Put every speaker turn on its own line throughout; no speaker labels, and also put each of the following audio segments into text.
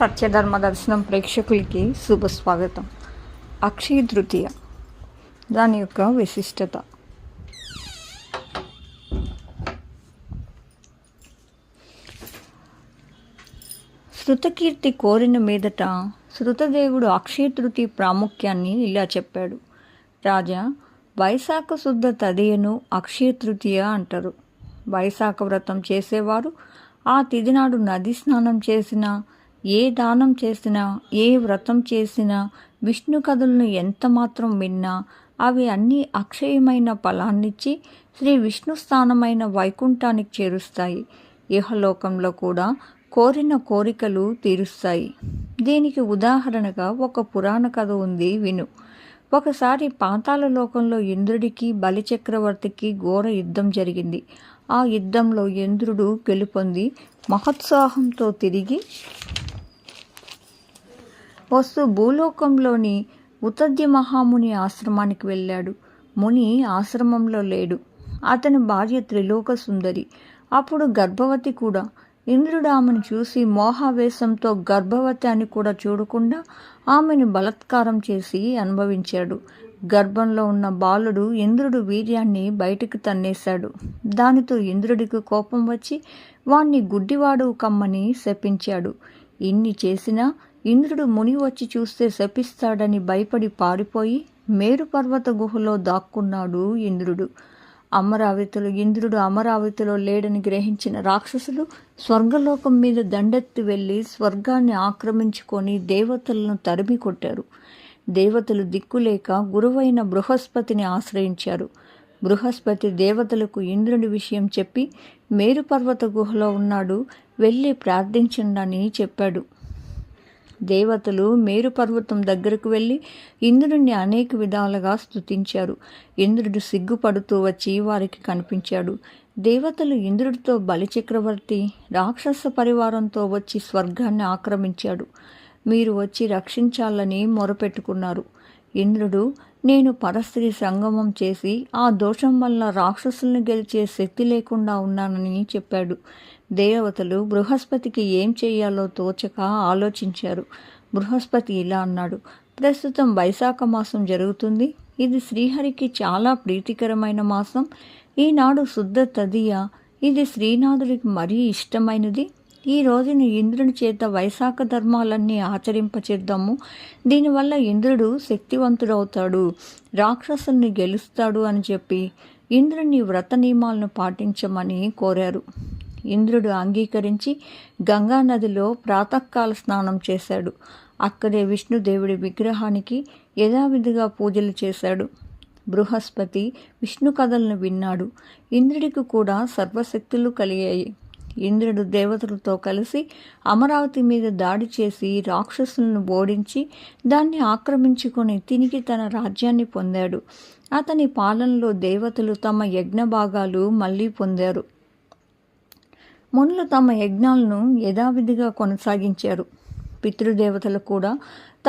సత్యధర్మ దర్శనం ప్రేక్షకులకి శుభ స్వాగతం. అక్షయ తృతీయ. దాని యొక్క విశిష్టత. శృతకీర్తి కోరిన మీదట శృతదేవుడు అక్షయ తృతీయ ప్రాముఖ్యాన్ని ఇలా చెప్పాడు. రాజా వైశాఖ శుద్ధ తదియను అక్షయ తృతీయ అంటారు. వైశాఖ వ్రతం చేసేవారు ఆ తిదినాడు నది స్నానం చేసినా ఏ దానం చేసినా ఏ వ్రతం చేసినా విష్ణు కథలను ఎంత మాత్రం విన్నా అవి అన్నీ అక్షయమైన ఫలాన్నిచ్చి శ్రీ విష్ణు స్థానమైన వైకుంఠానికి చేరుస్తాయి. ఇహలోకంలో కూడా కోరిన కోరికలు తీరుస్తాయి. దీనికి ఉదాహరణగా ఒక పురాణ కథ ఉంది విను. ఒకసారి పాతాల లోకంలో ఇంద్రుడికి బలిచక్రవర్తికి ఘోర యుద్ధం జరిగింది. ఆ యుద్ధంలో ఇంద్రుడు గెలుపొంది మహోత్సాహంతో తిరిగి వస్తూ భూలోకంలోని ఉతద్య మహాముని ఆశ్రమానికి వెళ్ళాడు. ముని ఆశ్రమంలో లేడు. అతని భార్య త్రిలోక సుందరి అప్పుడు గర్భవతి కూడా. ఇంద్రుడు ఆమెను చూసి మోహావేశంతో గర్భవతి అని కూడా చూడకుండా ఆమెను బలత్కారం చేసి అనుభవించాడు. గర్భంలో ఉన్న బాలుడు ఇంద్రుడు వీర్యాన్ని బయటకు తన్నేశాడు. దానితో ఇంద్రుడికి కోపం వచ్చి వాణ్ణి గుడ్డివాడు కమ్మని శపించాడు. ఇన్ని చేసినా ఇంద్రుడు ముని వచ్చి చూస్తే శపిస్తాడని భయపడి పారిపోయి మేరుపర్వత గుహలో దాక్కున్నాడు ఇంద్రుడు. అమరావతిలో ఇంద్రుడు అమరావతిలో లేడని గ్రహించిన రాక్షసులు స్వర్గలోకం మీద దండెత్తి వెళ్ళి స్వర్గాన్ని ఆక్రమించుకొని దేవతలను తరిమి కొట్టారు. దేవతలు దిక్కులేక గురువైన బృహస్పతిని ఆశ్రయించారు. బృహస్పతి దేవతలకు ఇంద్రుని విషయం చెప్పి మేరుపర్వత గుహలో ఉన్నాడు వెళ్ళి ప్రార్థించండి చెప్పాడు. దేవతలు మేరు పర్వతం దగ్గరకు వెళ్ళి ఇంద్రుడిని అనేక విధాలుగా స్తుతించారు. ఇంద్రుడు సిగ్గుపడుతూ వచ్చి వారికి కనిపించాడు. దేవతలు ఇంద్రుడితో బలిచక్రవర్తి రాక్షస పరివారంతో వచ్చి స్వర్గాన్ని ఆక్రమించాడు. మీరు వచ్చి రక్షించాలని మొరపెట్టుకున్నారు. ఇంద్రుడు నేను పరస్త్రీ సంగమం చేసి ఆ దోషం వల్ల రాక్షసుల్ని గెలిచే శక్తి లేకుండా ఉన్నానని చెప్పాడు. దేవతలు బృహస్పతికి ఏం చేయాలో తోచక ఆలోచించారు. బృహస్పతి ఇలా అన్నాడు ప్రస్తుతం వైశాఖ మాసం జరుగుతుంది. ఇది శ్రీహరికి చాలా ప్రీతికరమైన మాసం. ఈనాడు శుద్ధ తదియ. ఇది శ్రీనాథుడికి మరీ ఇష్టమైనది. ఈ రోజున ఇంద్రుని చేత వైశాఖ ధర్మాలన్నీ ఆచరింపచేద్దాము. దీనివల్ల ఇంద్రుడు శక్తివంతుడవుతాడు. రాక్షసుల్ని గెలుస్తాడు అని చెప్పి ఇంద్రుని వ్రత నియమాలను పాటించమని కోరారు. ఇంద్రుడు అంగీకరించి గంగానదిలో ప్రాతకాల స్నానం చేశాడు. అక్కడే విష్ణుదేవుడి విగ్రహానికి యథావిధిగా పూజలు చేశాడు. బృహస్పతి విష్ణు కథలను విన్నాడు. ఇంద్రుడికి కూడా సర్వశక్తులు కలిగాయి. ఇంద్రుడు దేవతలతో కలిసి అమరావతి మీద దాడి చేసి రాక్షసులను ఓడించి దాన్ని ఆక్రమించుకొని తిరిగి తన రాజ్యాన్ని పొందాడు. అతని పాలనలో దేవతలు తమ యజ్ఞ భాగాలు మళ్ళీ పొందారు. మునులు తమ యజ్ఞాలను యథావిధిగా కొనసాగించారు. పితృదేవతలు కూడా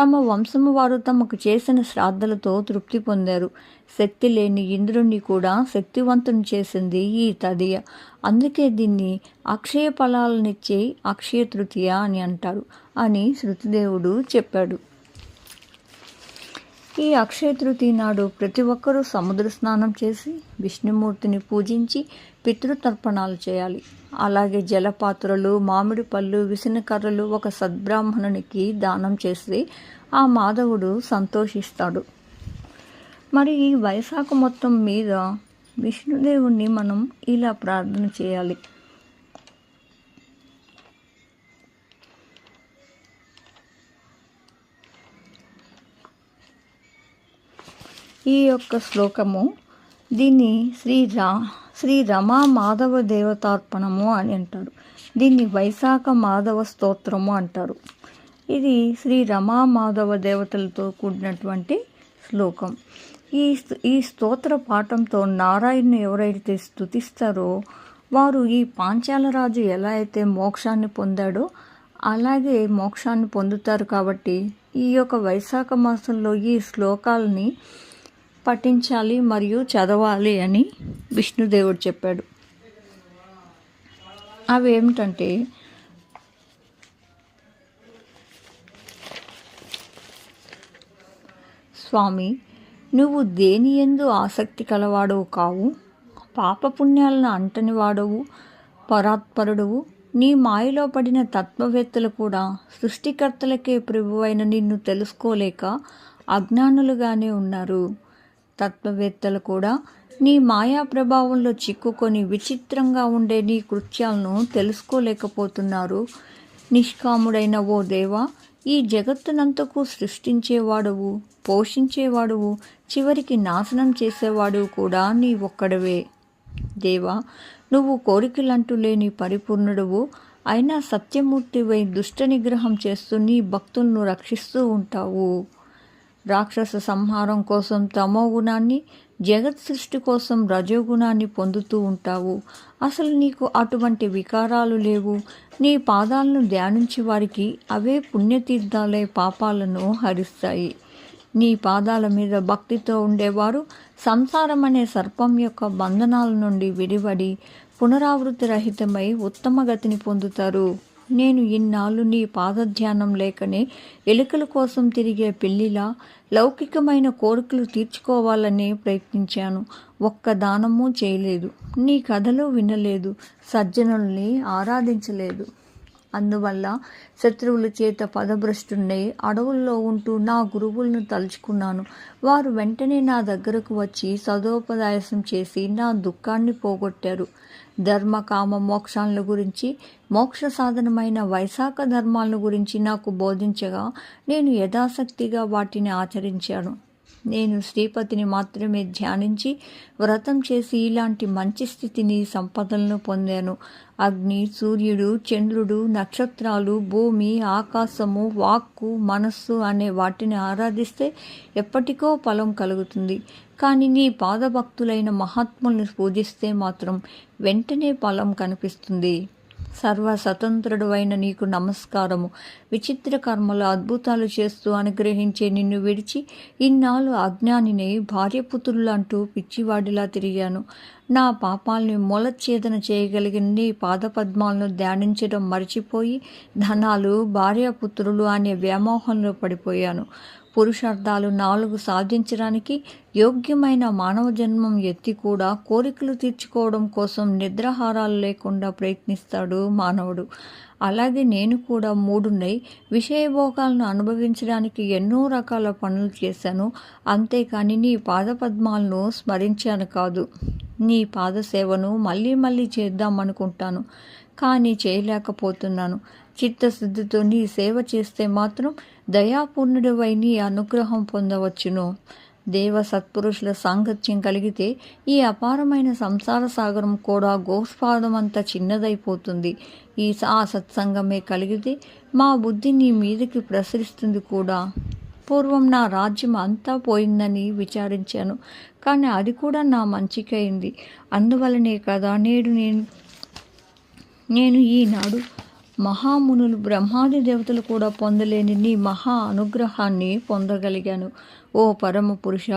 తమ వంశము వారు తమకు చేసిన శ్రాద్ధలతో తృప్తి పొందారు. శక్తి లేని ఇంద్రుణ్ణి కూడా శక్తివంతుని చేసింది ఈ తదియ. అందుకే దీన్ని అక్షయ ఫలాలనిచ్చే అక్షయ తృతీయ అని అంటారు అని శృతిదేవుడు చెప్పాడు. ఈ అక్షయ తృతీయ నాడు ప్రతి ఒక్కరూ సముద్ర స్నానం చేసి విష్ణుమూర్తిని పూజించి పితృతర్పణాలు చేయాలి. అలాగే జలపాత్రలు మామిడి పళ్ళు విసినకర్రలు ఒక సద్బ్రాహ్మణునికి దానం చేసి ఆ మాధవుడు సంతోషిస్తాడు. మరి ఈ వైశాఖ మొత్తం మీద విష్ణుదేవుణ్ణి మనం ఇలా ప్రార్థన చేయాలి. ఈ యొక్క శ్లోకము దీన్ని శ్రీ రా శ్రీ రమా మాధవ దేవతార్పణము అని అంటారు. దీన్ని వైశాఖ మాధవ స్తోత్రము అంటారు. ఇది శ్రీ రమా మాధవ దేవతలతో కూడినటువంటి శ్లోకం. ఈ ఈ స్తోత్ర పాఠంతో నారాయణను ఎవరైతే స్థుతిస్తారో వారు ఈ పాంచాలరాజు ఎలా అయితే మోక్షాన్ని పొందాడో అలాగే మోక్షాన్ని పొందుతారు కాబట్టి ఈ యొక్క వైశాఖ మాసంలో ఈ శ్లోకాలని పఠించాలి మరియు చదవాలి అని విష్ణుదేవుడు చెప్పాడు. అవి ఏమిటంటే స్వామి నువ్వు దేని ఎందు ఆసక్తి కలవాడవు కావు? పాపపుణ్యాలను అంటని వాడవు పరాత్పరుడువు. నీ మాయలో పడిన తత్వవేత్తలు కూడా సృష్టికర్తలకే ప్రభువైన నిన్ను తెలుసుకోలేక అజ్ఞానులుగానే ఉన్నారు. తత్వవేత్తలు కూడా నీ మాయా ప్రభావంలో చిక్కుకొని విచిత్రంగా ఉండే నీ కృత్యాలను తెలుసుకోలేకపోతున్నారు. నిష్కాముడైన ఓ దేవా ఈ జగత్తునంతకు సృష్టించేవాడువు పోషించేవాడువు చివరికి నాశనం చేసేవాడు కూడా నీ ఒక్కడవే. దేవా నువ్వు కోరికలంటూ లేని పరిపూర్ణుడువు అయినా సత్యమూర్తివై దుష్ట నిగ్రహం చేస్తూ నీ భక్తులను రక్షిస్తూ ఉంటావు. రాక్షస సంహారం కోసం తమో గుణాన్ని జగత్ సృష్టి కోసం రజోగుణాన్ని పొందుతూ ఉంటావు. అసలు నీకు అటువంటి వికారాలు లేవు. నీ పాదాలను ధ్యానించి వారికి అవే పుణ్యతీర్థాలే పాపాలను హరిస్తాయి. నీ పాదాల మీద భక్తితో ఉండేవారు సంసారం అనే సర్పం యొక్క బంధనాల నుండి విడివడి పునరావృతి రహితమై ఉత్తమ గతిని పొందుతారు. నేను ఇన్నాళ్ళు నీ పాదధ్యానం లేకనే ఎలుకల కోసం తిరిగే పిల్లిలా లౌకికమైన కోరికలు తీర్చుకోవాలని ప్రయత్నించాను. ఒక్క దానము చేయలేదు. నీ కథలు వినలేదు. సజ్జనుల్ని ఆరాధించలేదు. అందువల్ల శత్రువుల చేత పదభ్రష్టున్నై అడవుల్లో ఉంటూ నా గురువులను తలుచుకున్నాను. వారు వెంటనే నా దగ్గరకు వచ్చి సదోపదాయసం చేసి నా దుఃఖాన్ని పోగొట్టారు. ధర్మ కామ మోక్షాల గురించి మోక్ష సాధనమైన వైశాఖ ధర్మాలను గురించి నాకు బోధించగా నేను యథాశక్తిగా వాటిని ఆచరించాను. నేను శ్రీపతిని మాత్రమే ధ్యానించి వ్రతం చేసి ఇలాంటి మంచి స్థితిని సంపదలను పొందాను. అగ్ని సూర్యుడు చంద్రుడు నక్షత్రాలు భూమి ఆకాశము వాక్కు మనస్సు అనే వాటిని ఆరాధిస్తే ఎప్పటికో ఫలం కలుగుతుంది. కానీ నీ పాదభక్తులైన మహాత్ముల్ని పూజిస్తే మాత్రం వెంటనే ఫలం కనిపిస్తుంది. సర్వ స్వతంత్రుడు అయిన నీకు నమస్కారము. విచిత్ర కర్మలు అద్భుతాలు చేస్తూ అనుగ్రహించే నిన్ను విడిచి ఇన్నాళ్ళు అజ్ఞానిని భార్యపుతులంటూ పిచ్చివాడిలా తిరిగాను. నా పాపాల్ని మూలఛేదన చేయగలిగిన నీ పాదపద్మాలను ధ్యానించడం మర్చిపోయి ధనాలు భార్యాపుత్రులు అనే వ్యామోహంలో పడిపోయాను. పురుషార్థాలు నాలుగు సాధించడానికి యోగ్యమైన మానవ జన్మం ఎత్తి కూడా కోరికలు తీర్చుకోవడం కోసం నిద్రాహారాలు లేకుండా ప్రయత్నిస్తాడు మానవుడు. అలాగే నేను కూడా మూడున్నై విషయభోగాలను అనుభవించడానికి ఎన్నో రకాల పనులు చేశాను. అంతేకాని నీ పాదపద్మాలను స్మరించాను కాదు. నీ పాదసేవను మళ్ళీ మళ్ళీ చేద్దామనుకుంటాను. కానీ చేయలేకపోతున్నాను. చిత్తశుద్ధితో నీ సేవ చేస్తే మాత్రం దయాపూర్ణుడివై నీ అనుగ్రహం పొందవచ్చును. దేవ సత్పురుషుల సాంగత్యం కలిగితే ఈ అపారమైన సంసార సాగరం కూడా గోస్పాదం అంత చిన్నదైపోతుంది. ఈ ఆ సత్సంగమే కలిగితే మా బుద్ధి నీ మీదకి ప్రసరిస్తుంది కూడా. పూర్వం నా రాజ్యం అంతా పోయిందని విచారించాను. కానీ అది కూడా నా మంచికైంది. అందువలనే కదా నేడు నేను నేను ఈనాడు మహామునులు బ్రహ్మాది దేవతలు కూడా పొందలేని నీ మహా అనుగ్రహాన్ని పొందగలిగాను. ఓ పరమ పురుష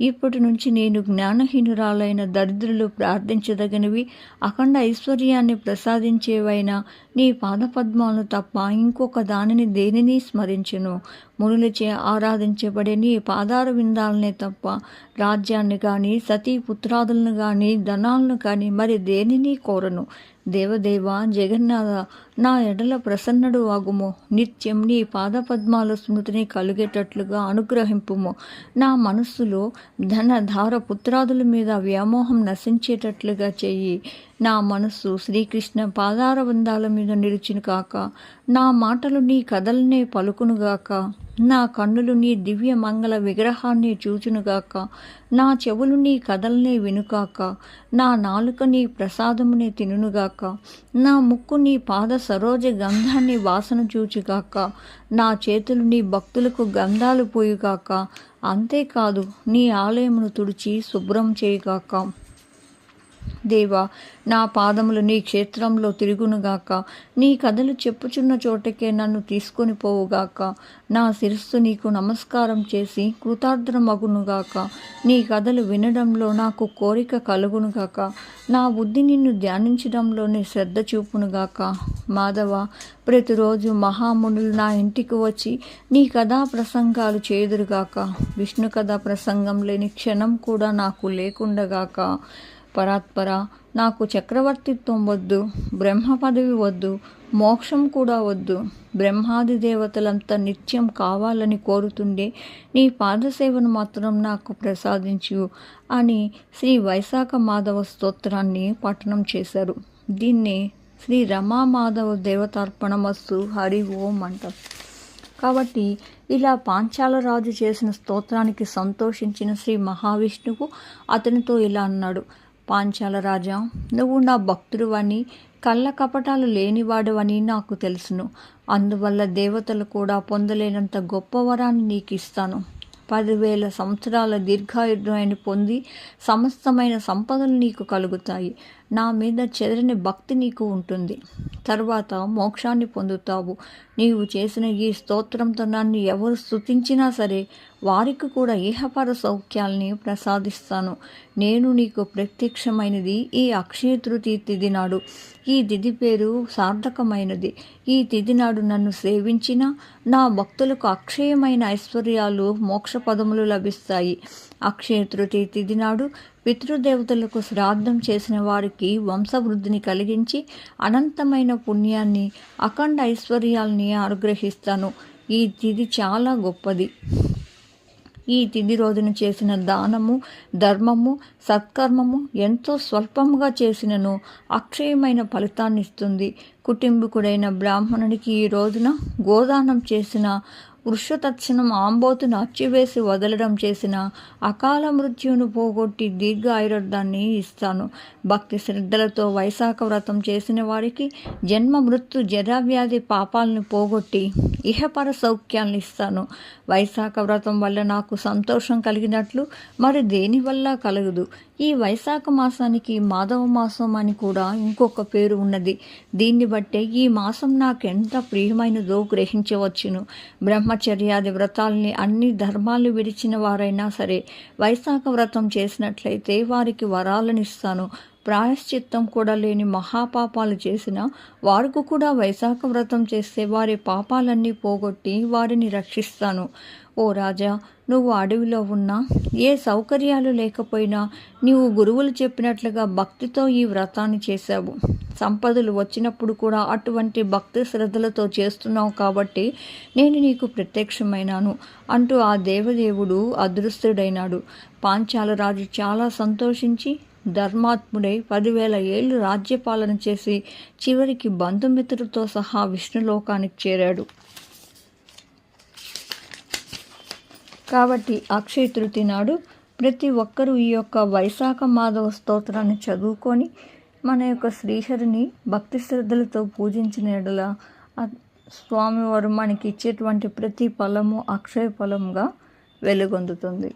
ఇప్పటి నుంచి నేను జ్ఞానహీనురాలైన దరిద్రులు ప్రార్థించదగినవి అఖండ ఐశ్వర్యాన్ని ప్రసాదించేవైనా నీ పాదపద్మాలను తప్ప ఇంకొక దానిని దేనిని స్మరించను? మునులచే ఆరాధించబడే నీ పాదార విందాలనే తప్ప రాజ్యాన్ని కానీ సతీ పుత్రాదులను కానీ ధనాలను కానీ మరి దేనిని కోరను? దేవదేవ జగన్నాథ నా ఎడల ప్రసన్నుడు వాగుము. నిత్యం నీ పాదపద్మాల స్మృతిని కలిగేటట్లుగా అనుగ్రహింపుము. నా మనస్సులో ధన ధార పుత్రాదుల మీద వ్యామోహం నశించేటట్లుగా చెయ్యి నా మనస్సు శ్రీకృష్ణ పాదార బంధాల మీద నిలిచిన కాక నా మాటలు నీ కథలనే పలుకునుగాక నా కన్నులు నీ దివ్య మంగళ విగ్రహాన్ని చూచునుగాక నా చెవులు నీ కథలనే వినుగాక నా నాలుక నీ ప్రసాదమునే తినుగాక నా ముక్కు నీ పాద సరోజ గంధాన్ని వాసన చూచుగాక నా చేతులు నీ భక్తులకు గంధాలు పోయుగాక అంతేకాదు నీ ఆలయమును తుడిచి శుభ్రం చేయుగాక. దేవా నా పాదములు నీ క్షేత్రంలో తిరుగునుగాక. నీ కథలు చెప్పుచున్న చోటకే నన్ను తీసుకొని పోవుగాక. నా శిరస్సు నీకు నమస్కారం చేసి కృతార్థమగునుగాక. నీ కథలు వినడంలో నాకు కోరిక కలుగునుగాక. నా బుద్ధి నిన్ను ధ్యానించడంలోనే శ్రద్ధ చూపునుగాక. మాధవ ప్రతిరోజు మహామునులు నా ఇంటికి వచ్చి నీ కథా ప్రసంగాలు చేదురుగాక విష్ణు కథా ప్రసంగం లేని క్షణం కూడా నాకు లేకుండగాక. పరాత్పర. నాకు చక్రవర్తిత్వం వద్దు బ్రహ్మ పదవి వద్దు మోక్షం కూడా వద్దు. బ్రహ్మాది దేవతలంతా నిత్యం కావాలని కోరుతుండే నీ పాదసేవను మాత్రం నాకు ప్రసాదించు అని శ్రీ వైశాఖ మాధవ స్తోత్రాన్ని పఠనం చేశారు. దీన్ని శ్రీ రమా మాధవ దేవతార్పణమస్తు హరి ఓం అంటారు. కాబట్టి ఇలా పాంచాలరాజు చేసిన స్తోత్రానికి సంతోషించిన శ్రీ మహావిష్ణువు అతనితో ఇలా అన్నాడు. పాంచాల రాజా నువ్వు నా భక్తుడువని కళ్ళ కపటాలు లేనివాడవని నాకు తెలుసును. అందువల్ల దేవతలు కూడా పొందలేనంత గొప్ప వరాన్ని నీకు ఇస్తాను పదివేల సంవత్సరాల దీర్ఘాయుర్యాన్ని పొంది సమస్తమైన సంపదలు నీకు కలుగుతాయి. నా మీద చెదరని భక్తి నీకు ఉంటుంది. తర్వాత మోక్షాన్ని పొందుతావు. నీవు చేసిన ఈ స్తోత్రంతో నన్ను ఎవరు స్తుతించినా సరే వారికి కూడా ఏహపర సౌఖ్యాల్ని ప్రసాదిస్తాను. నేను నీకు ప్రత్యక్షమైనది. ఈ అక్షయ తృతీయ తిథి నాడు ఈ తిథి పేరు సార్థకమైనది. ఈ తిథి నాడు నన్ను సేవించిన నా భక్తులకు అక్షయమైన ఐశ్వర్యాలు మోక్ష పదములు లభిస్తాయి. అక్షయ తృతీయ తిథి నాడు పితృదేవతలకు శ్రాద్ధం చేసిన వారికి వంశవృద్ధిని కలిగించి అనంతమైన పుణ్యాన్ని అఖండ ఐశ్వర్యాల్ని అనుగ్రహిస్తాను. ఈ తిథి చాలా గొప్పది. ఈ తిది రోజున చేసిన దానము ధర్మము సత్కర్మము ఎంతో స్వల్పముగా చేసినను అక్షయమైన ఫలితాన్ని ఇస్తుంది కుటుంబకుడైన బ్రాహ్మణుడికి ఈ రోజున గోదానం చేసిన వృషతక్షణం ఆంబోతును అచ్చివేసి వదలడం చేసిన అకాల మృత్యువును పోగొట్టి దీర్ఘ ఆయుర్దాన్ని ఇస్తాను. భక్తి శ్రద్ధలతో వైశాఖ వ్రతం చేసిన వారికి జన్మ మృత్యు జరావ్యాధి పాపాలను పోగొట్టి ఇహపర సౌఖ్యాలను ఇస్తాను వైశాఖ వ్రతం వల్ల నాకు సంతోషం కలిగినట్లు మరి దేనివల్ల కలగదు? ఈ వైశాఖ మాసానికి మాధవ మాసం అని కూడా ఇంకొక పేరు ఉన్నది. దీన్ని బట్టే ఈ మాసం నాకెంత ప్రియమైనదో గ్రహించవచ్చును. బ్రహ్మచర్యాది వ్రతాల్ని అన్ని ధర్మాలు విడిచిన వారైనా సరే వైశాఖ వ్రతం చేసినట్లయితే వారికి వరాలనిస్తాను. ప్రాయశ్చిత్తం కూడా లేని మహాపాపాలు చేసిన వారికి కూడా వైశాఖ వ్రతం చేస్తే వారి పాపాలన్నీ పోగొట్టి వారిని రక్షిస్తాను. ఓ రాజా నువ్వు అడవిలో ఉన్నా ఏ సౌకర్యాలు లేకపోయినా నీవు గురువులు చెప్పినట్లుగా భక్తితో ఈ వ్రతాన్ని చేశావు. సంపదలు వచ్చినప్పుడు కూడా అటువంటి భక్తి శ్రద్ధలతో చేస్తున్నావు కాబట్టి నేను నీకు ప్రత్యక్షమైనాను అంటూ ఆ దేవదేవుడు అదృష్టుడైనాడు పాంచాల రాజు చాలా సంతోషించి ధర్మాత్ముడై పదివేల ఏళ్ళు రాజ్యపాలన చేసి చివరికి బంధుమిత్రులతో సహా విష్ణులోకానికి చేరాడు. కాబట్టి అక్షయ తృతీయ నాడు ప్రతి ఒక్కరూ ఈ యొక్క వైశాఖ మాధవ స్తోత్రాన్ని చదువుకొని మన యొక్క శ్రీహరిని భక్తి శ్రద్ధలతో పూజించిన ఎడల స్వామివారు మనకి ఇచ్చేటువంటి ప్రతి ఫలము అక్షయ ఫలంగా వెలుగొందుతుంది.